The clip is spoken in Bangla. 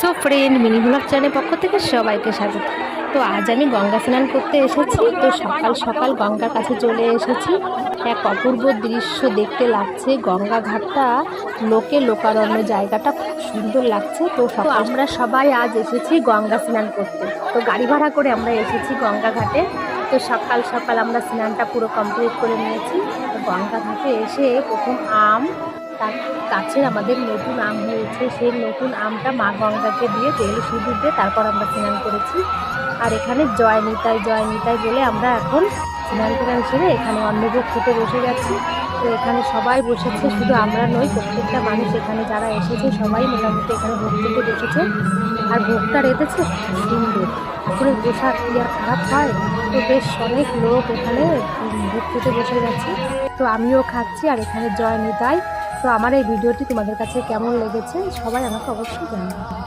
সো ফ্রেন্ড, মিনি ব্লগ চ্যানেলের পক্ষ থেকে সবাইকে স্বাগত। তো আজ আমি গঙ্গা স্নান করতে এসেছি। তো সকাল সকাল গঙ্গার কাছে চলে এসেছি। এক অপূর্ব দৃশ্য দেখতে লাগছে। গঙ্গা ঘাটটা লোকে লোকারণ্য জায়গাটা খুব সুন্দর লাগছে। তো আমরা সবাই আজ এসেছি গঙ্গা স্নান করতে। তো গাড়ি ভাড়া করে আমরা এসেছি গঙ্গা ঘাটে। তো সকাল সকাল আমরা স্নানটা পুরো কমপ্লিট করে নিয়েছি। তো গঙ্গা ঘাটে এসে প্রথম আম তার কাছে আমাদের নতুন আম হয়েছে, সেই নতুন আমটা মা গঙ্গাকে দিয়ে তেল সিঁদুর দিয়ে তারপর আমরা স্নান করেছি। আর এখানে জয় নিতাই জয় নিতাই বলে আমরা এখন স্নান টান হিসেবে এখানে অন্নভোগ খেতে বসে গেছি। তো এখানে সবাই বসেছে, শুধু আমরা নই, প্রত্যেকটা মানুষ এখানে যারা এসেছে, সবাই মোটামুটি এখানে ভোগ খেতে বসেছে। আর ভোগটা খুব সুন্দর। পুরো পোশাক কি আর খারাপ হয়? তো বেশ অনেক লোক এখানে ভোগ খেতে বসে গেছে। তো আমিও খাচ্ছি, আর এখানে জয় নিতাই তো আমার এই ভিডিওটি তোমাদের কাছে কেমন লেগেছে সবাই আমাকে অবশ্যই জানাবে।